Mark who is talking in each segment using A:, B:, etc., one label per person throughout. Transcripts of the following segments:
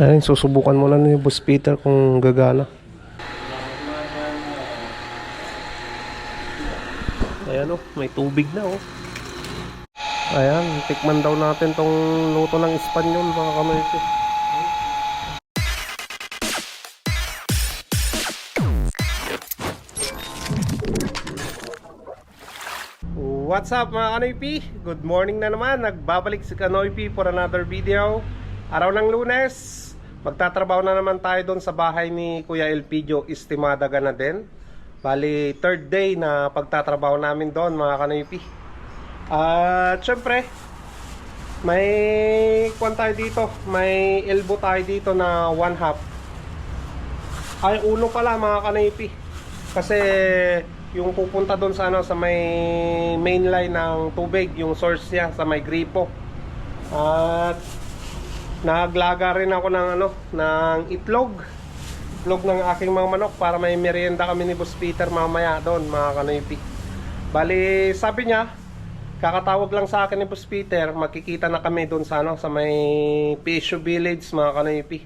A: Ayun, susubukan muna ni Boss Peter kung gagana. Ayan oh, may tubig na oh. Ayan, tikman daw natin tong luto ng Espanyol mga kamaysi. What's up mga Kanoypi? Good morning na naman. Nagbabalik si Kanoypi for another video. Araw ng lunes, magtatrabaho na naman tayo doon sa bahay ni Kuya Elpidio Estimada na din. Bali, third day na pagtatrabaho namin doon mga Kanoypi. At syempre, may kwan tayo dito. May elbow tayo dito na one half. Ay, uno pala mga Kanoypi. Kasi yung pupunta doon sa ano sa may main line ng tubig, yung source niya sa may gripo. At naglaga rin ako ng ano ng itlog. Itlog ng aking mga manok para may merienda kami ni Boss Peter mamaya doon, mga kanoypi. Bali, sabi niya, kakatawag lang sa akin ni Boss Peter, magkikita na kami doon sa ano sa may PSU Village, mga kanoypi.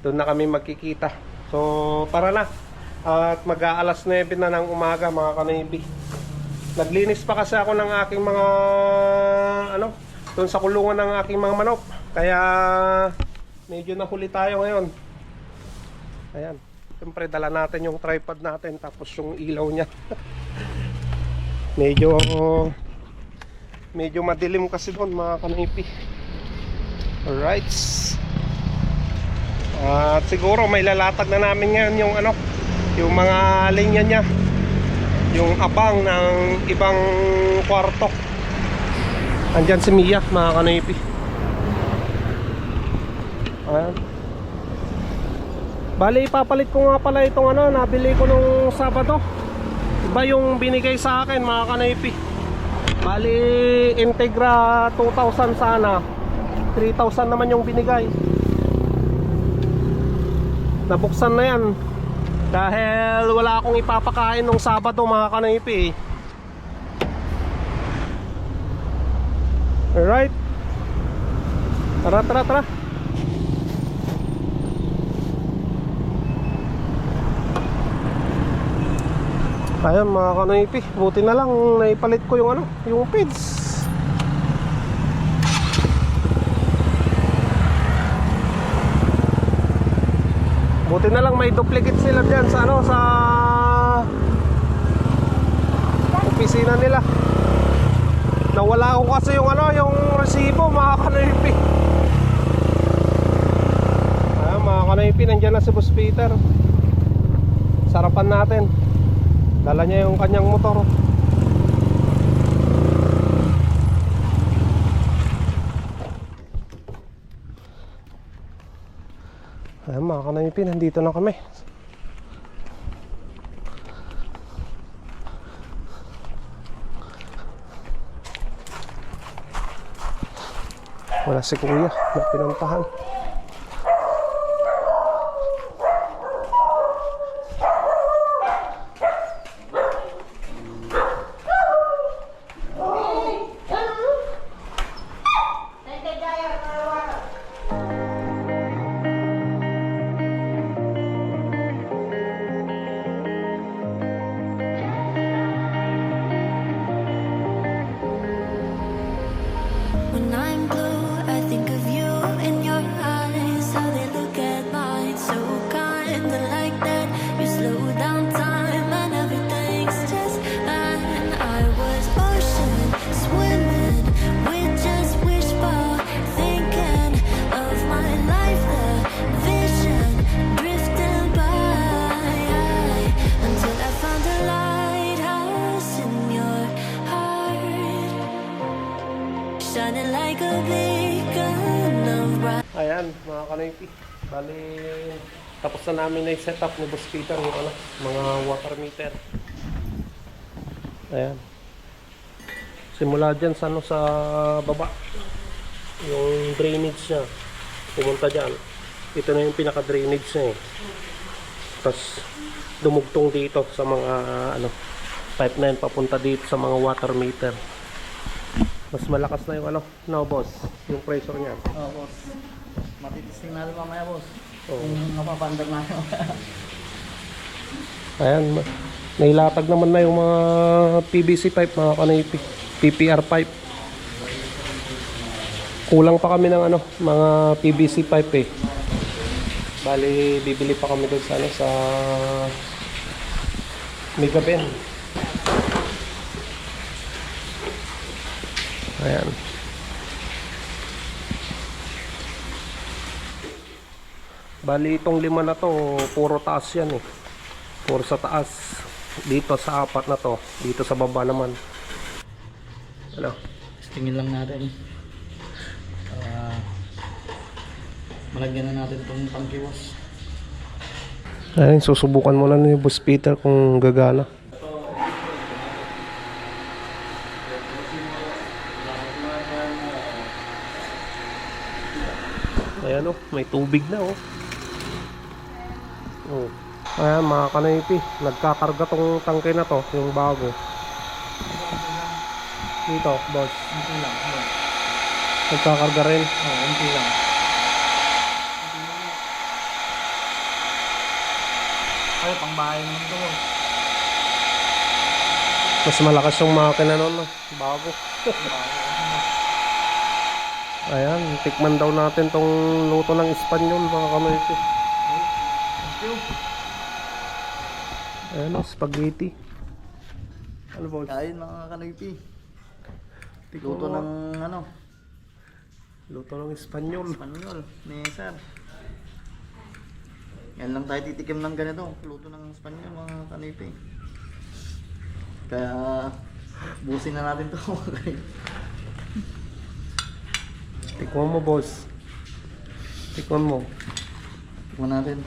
A: Doon na kami magkikita. So, tara na. At mag-aalas 9 na ng umaga mga kanibi. Naglinis pa kasi ako ng aking mga ano, doon sa kulungan ng aking mga manok. Kaya medyo nahuli tayo ngayon. Ayan. Siyempre dala natin yung tripod natin tapos yung ilaw niya. medyo medyo madilim kasi doon mga kanipi. Alright. At siguro may lalatag na namin ngayon yung ano, yung mga linya niya yung abang ng ibang kwarto andyan si Mia mga kanipi bali ipapalit ko nga pala itong ano nabili ko nung Sabado. Iba yung binigay sa akin mga kanipi bali Integra 2000 sana. 3000 naman yung binigay. Nabuksan na yan. Dahil wala akong ipapakain nung Sabado mga kanaypi. Alright. Tara tara tara Ayun mga kanaypi Buti na lang naipalit ko yung ano Yung feeds Buti na lang may duplicate sila dyan sa ano sa opisina nila. Nawala ko kasi yung ano yung resibo mga kanaypi. Ah, mga kanaypi nandiyan na si Boss Peter. Sarapan natin. Dala niya yung kanyang motor. Ayan mga kanaypi, nandito na kami. Wala si kuya na pinuntahan.
B: Shining like a beacon of bright.
A: Ayan, mga kanaypi. Bali, tapos na namin na set up ni Boss Peter yung ano, mga water meter. Ayan. Simula dyan sa, ano, sa baba. Yung drainage niya. Pumunta dyan. Ito na yung pinaka-drainage niya eh. Tapos, dumugtong dito sa mga ano, pipe na papunta dito sa mga water meter. Mas malakas na yung ano, no boss, yung pressure niya.
C: Oo, boss. Matitesting natin mamaya, boss.
A: Oo.
C: Kung mapapandar na yun.
A: Ayan, nailatag naman na yung mga PVC pipe, mga kanipi. PPR pipe. Kulang pa kami ng ano, mga PVC pipe eh. Bali, bibili pa kami doon sa ano, sa Mega Ben. Bali, itong lima na to, puro taas yan eh. Puro sa taas. Dito sa apat na to. Dito sa baba naman. Ano?
C: Tingin lang natin. Ah, malagyan na natin itong tangki, boss.
A: Ayun, susubukan mo na ni Boss Peter kung gagana. Ayan oh, may tubig na oh. Oh. Ayan mga kanaypi, nagkakarga tong tangke na to, yung bago. Dito, boss.
C: Unti lang, boss.
A: Nagkakarga rin.
C: Oo, oh, unti lang. Ay, pang bahay naman ito, boss.
A: Mas malakas yung makina nun, no? bago. Ayan, tikman daw natin tong luto ng Espanyol, mga kamaypi.
C: Thank you.
A: Ayan o, spaghetti. Ano ba?
C: Kain mga.
A: Tikman
C: Luto ng ano,
A: Luto ng Espanyol.
C: Espanyol, ni Sir. Yan lang tayo titikim ng ganito. Luto ng Espanyol mga kanaypi. Kaya busin na natin to mga.
A: Tikman mo, boss. Tikman mo.
C: Tingnan natin.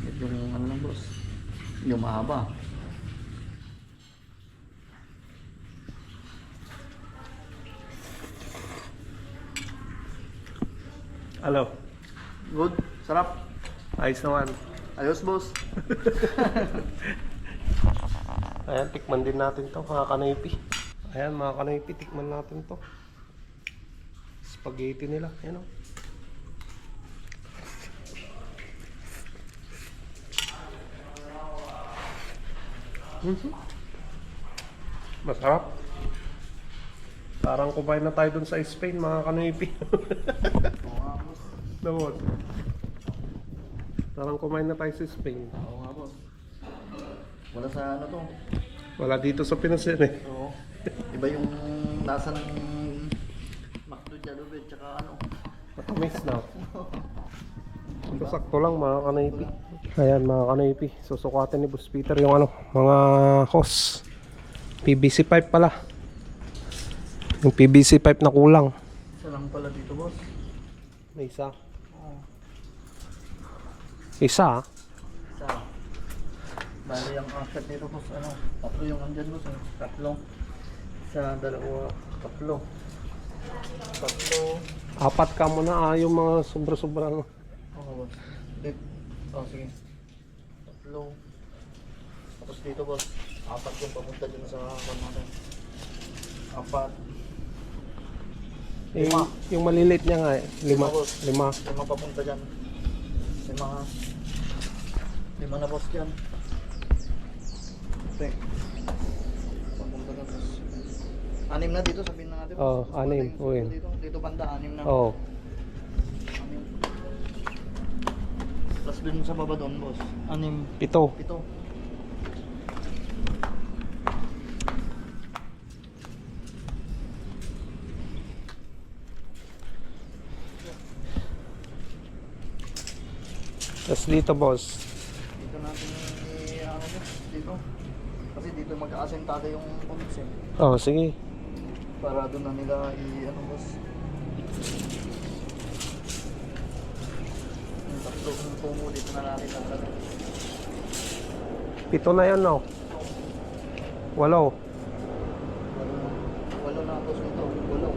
C: Ito yung ano lang boss. Yung mahaba.
A: Ano?
C: Good. Sarap.
A: Ayos naman.
C: Ayos boss.
A: Ayan, tikman din natin to, mga kanaypi. Ayan, mga kanaypi, tikman natin to. Spaghetti nila, ayan o. Mhm. Masarap. Parang kumain na tayo dun sa Spain, mga kanaypi.
C: Oo nga boss.
A: Parang kumain na tayo sa Spain.
C: Oo nga boss. Wala sa ano to.
A: Wala dito sa Pinas yan eh.
C: Oo. Iba yung lasa ng McDo Jollibee tsaka ano.
A: Matamis na. Ito sakto lang mga kanaypi. Ayan mga kanaypi. Susukatin ni Boss Peter yung ano, mga hose. PVC pipe pala. Yung PVC pipe na kulang.
C: Isa lang pala dito boss.
A: May isa.
C: Oo.
A: Isa ah.
C: Isa. Bali ang offset nito boss ano. Tatlo yung andyan boss. eh. Tatlo. Isa, dalawa, tatlo. Tatlo.
A: Apat ka muna ah, yung mga sobra-sobrang.
C: Oo boss. Dito. Oh sige. Tatlo. Tapos dito boss. Apat yung papunta dyan sa kwan natin. Apat.
A: Eh,
C: Lima.
A: yung maliliit niya nga eh. Lima.
C: Lima, boss.
A: Lima.
C: Lima papunta dyan. Lima. Lima na boss dyan. Okay. Papunta na boss. Anim na dito sabihin na natin.
A: Oo,
C: Mas
A: anim.
C: yung. Dito, dito banda, anim na.
A: Oo.
C: Anim. Tapos dun sa baba doon boss. Anim.
A: Pito.
C: Pito.
A: Tapos dito boss.
C: Dito natin i- ano boss, dito. Kasi dito mag-aasentado yung puntos eh.
A: Oh, sige.
C: Para doon na nila i ano boss. Yung tatlo kong tumo dito na natin lalagay.
A: Pito na yan no. Walo.
C: Walo na. Boss nito. Walo.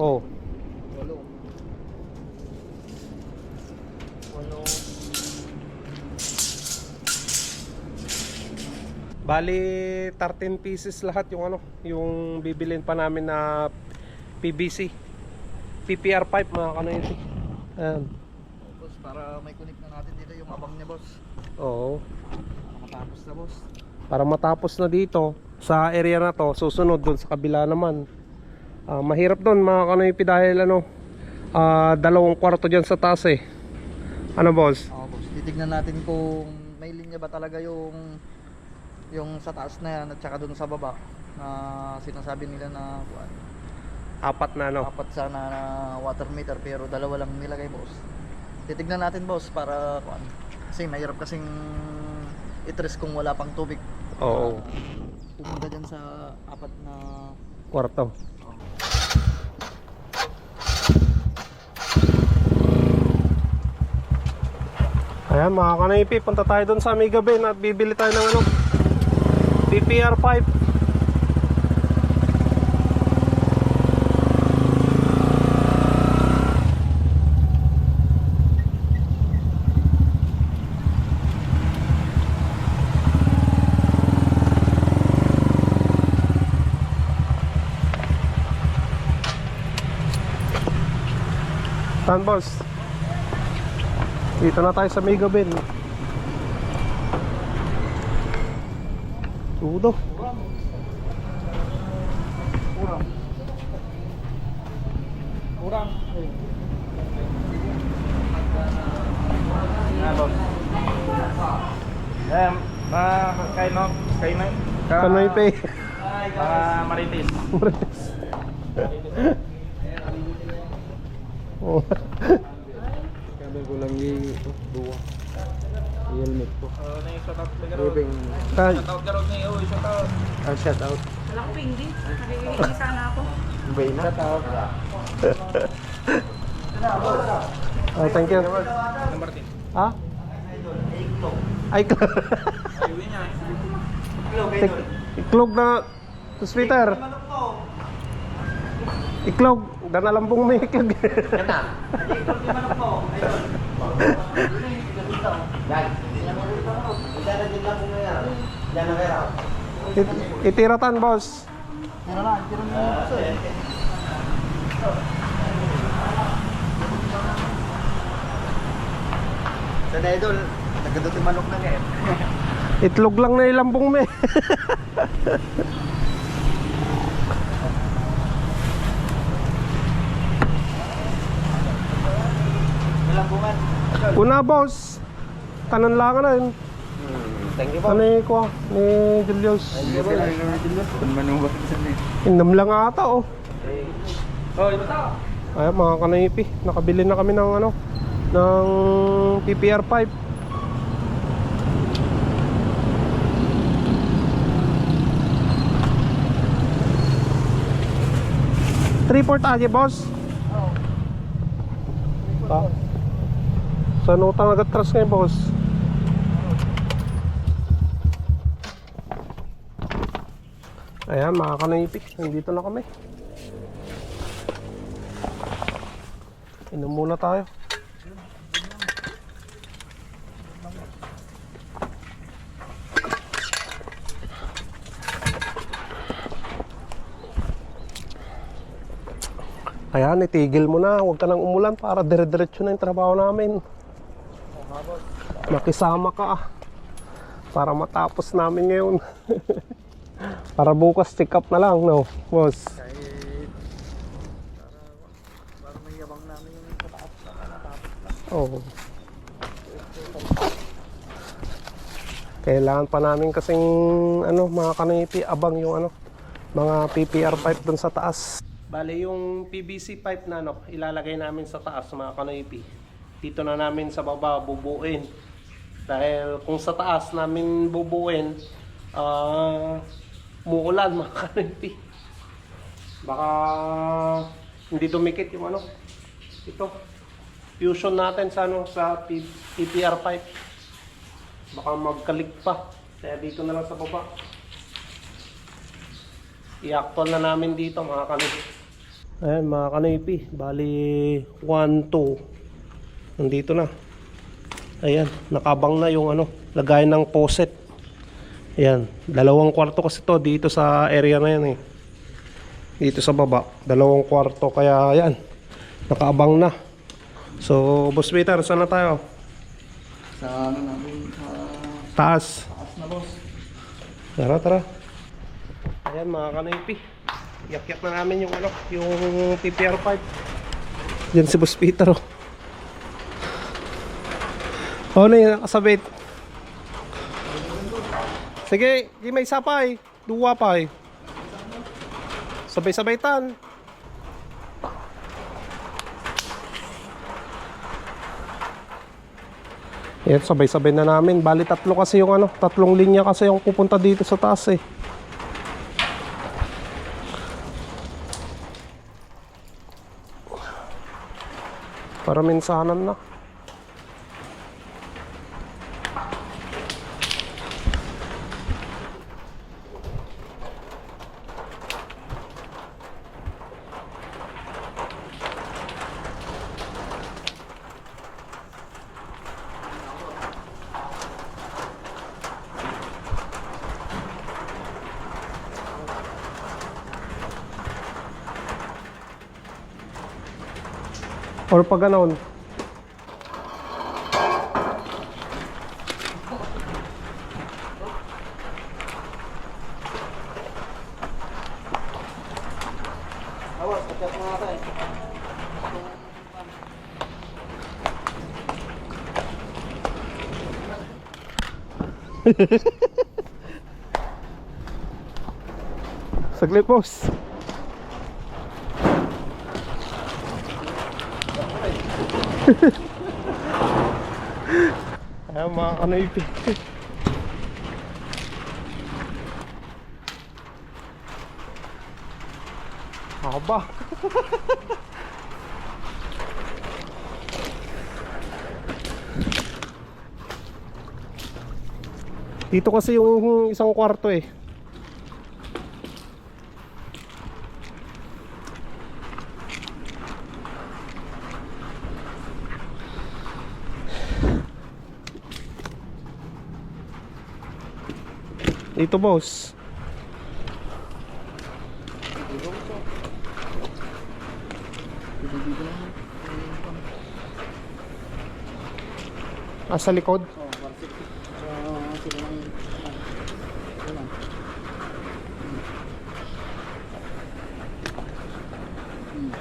A: Oh.
C: Walo. Walo.
A: Bali 13 pieces lahat yung ano, yung bibilin pa namin na PVC. PPR pipe mga kanoyti. Ayan.
C: Para may connect na natin dito yung abang niya, boss.
A: Oo.
C: Makatapos na, boss.
A: Para matapos na dito sa area na to, susunod doon sa kabila naman. Ah, mahirap doon mga kanoypi dahil ano, ah, dalawang kwarto dyan sa taas eh. Ano boss?
C: Oo, boss. Titignan natin kung may linya ba talaga yung yung sa taas na yan at saka dun sa baba na sinasabi nila na
A: Apat na ano.
C: apat sana na water meter pero dalawa lang nilagay boss. Titignan natin boss para kuwan. Kasi mahirap kasing itres kung wala pang tubig.
A: Oo.
C: Ah, pumunta dyan sa apat na
A: Kwarto. Ayan mga kanaypi, punta tayo doon sa Amiga Ben at bibili tayo ng ano, PPR pipe. Saan boss? Dito na tayo sa Mega Ben. Tudo.
C: kurang. Kurang.
D: Ah. Eh, mga kay no, kay no. Ka,
A: Kanoy pay.
D: Mga marites.
A: Oh.
E: Kami ko lang yung duwa. I-helmet ko.
D: Oh, na yung shoutout na
A: Ay,
D: Shoutout garo ni oh, shoutout.
E: ah, shout out.
F: Wala ko hindi. Nakikinig sana ako.
E: Bay na. Shout out.
A: oh, thank you.
D: Number 10.
A: Ha? Ay, klog.
D: Niya.
A: Ik- Iklog na sweater. Iklog. Danalambong may iklog. It- Itiratan, boss.
C: Tira na, tira na yung puso eh. Sana idol, nagkadot yung manok na ngayon.
A: Itlog lang na ilambong me.
C: Malambungan.
A: Una, boss. Kanan lang na yun.
E: Thank you
A: Ano yung kuha ni Julius? Indam lang ata, oh.
D: Oh, ito ta.
A: Ay, mga kanaypi. Nakabili na kami ng ano, ng PPR pipe. Three port agi, boss. Ah. Sa nutang agad tras ngayon, boss. Ayan, mga kanaypi. Nandito na kami. Inom muna tayo. Ayan, itigil mo na. Huwag ka nang umulan para dire-diretso na yung trabaho namin. Makisama ka ah. Para matapos namin ngayon. para bukas check up na lang, no? Boss. Oo. Kailangan pa namin kasing ano, mga kanipi abang yung ano, mga PPR pipe dun sa taas. Bale yung PVC pipe na ano, ilalagay namin sa taas mga kanipi. Dito na namin sa baba bubuin. Dahil kung sa taas namin bubuin, ah muulan mga kanipi. Baka hindi dumikit yung ano, ito. Fusion natin sa ano sa PPR pipe. Baka magkalig pa. Kaya dito na lang sa baba. I-actual na namin dito mga kanip ayan mga kanipi. Bali 1, 2 nandito na ayan nakabang na yung ano lagay ng poset Ayan, dalawang kwarto kasi to dito sa area na yan eh. Dito sa baba, dalawang kwarto kaya yan. Nakaabang na. So, Boss Peter, saan na tayo?
C: Sa ano natin, sa
A: Taas.
C: taas na boss.
A: Tara, tara. Ayan mga kanaypi. Yak-yak na namin yung ano, yung PPR pipe. Diyan si Boss Peter oh. Oh, na yun, nakasabit. Sige, di may isa pa eh. Duwa pa eh. Sabay-sabay tan. Yan, sabay-sabay na namin. Bali tatlo kasi yung ano, tatlong linya kasi yung pupunta dito sa taas eh. Para minsanan na. Or pag ganon. Saglit boss. Ayan mga kanoypi. Haba. Dito kasi yung isang kwarto eh. Dito boss. Ah, sa likod?
C: Oh, perfect. So, sila ng... Ano? Hmm.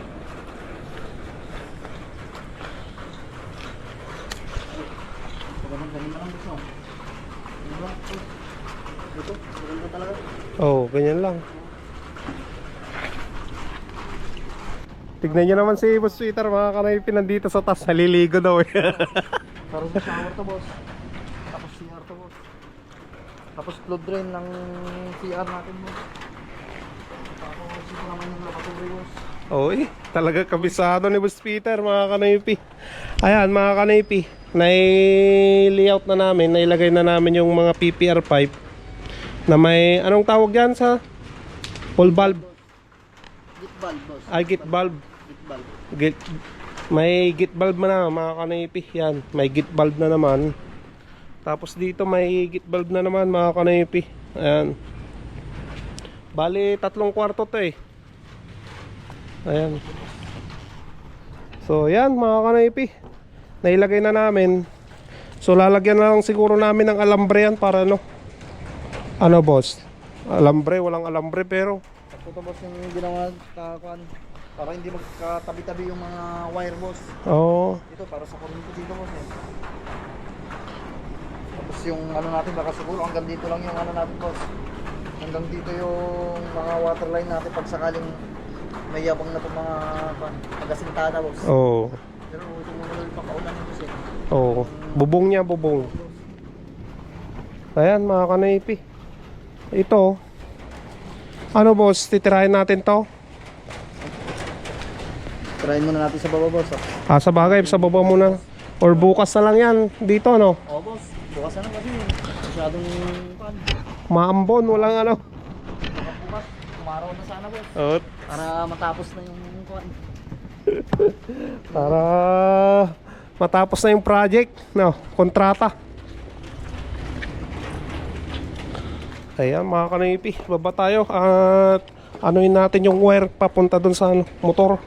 C: Ganun, ganun na lang gusto. Diba? Ito, ganun talaga.
A: Oh, ganyan lang. Tignan nyo naman si Boss Peter, mga kanaypi nandito sa taas, naliligo daw eh.
C: Parang shower to, boss. Tapos CR to, boss. Tapos flow drain ng CR natin, boss. Tapos ito naman yung lavatory, boss.
A: Oy, talaga kabisado ni Boss Peter, mga kanaypi. Ayan, mga kanaypi, nai-layout na namin, nailagay na namin yung mga PPR pipe na may, anong tawag yan sa? Full valve,
C: Git valve, boss.
A: ay git valve.
C: Git valve.
A: Git, may git valve na mga kanaypi, yan, may git valve na naman. Tapos dito may git valve na naman mga kanaypi. Ayan. Bali, tatlong kwarto to eh. Ayan. So, yan mga kanaypi. Nailagay na namin. So, lalagyan na lang siguro namin ng alambre yan para ano. Ano boss? Alambre, walang alambre pero
C: Ito, boss, yung ginawa kakuan. Para hindi magkatabi-tabi yung mga wire, boss.
A: oh,
C: Ito, para sa kuryente dito, boss. Eh. Tapos yung ano natin, baka siguro hanggang dito lang yung ano natin, boss. Hanggang dito yung mga water line natin pag sakaling may yabang na itong mga kuwan, pag-asintana, boss.
A: oh,
C: Pero ito muna lang pakaulan nito siya.
A: oh. Bubong niya, bubong. Ayan mga kanaypi. Ito. Ano boss, titirahin natin to?
C: Try muna natin sa baba, boss.
A: Ah, sa bagay, sa baba muna. Or bukas na lang yan. Dito, no?
C: Oo, boss. Bukas na lang kasi. Masyadong pan.
A: Maambon, walang ano.
C: Bukas, kumaraw na sana, boss.
A: Oh,
C: Para matapos na yung kuwan.
A: para matapos na yung project, no? Kontrata. Ayan mga kanipi, baba tayo at anuin natin yung wire papunta dun sa ano, motor.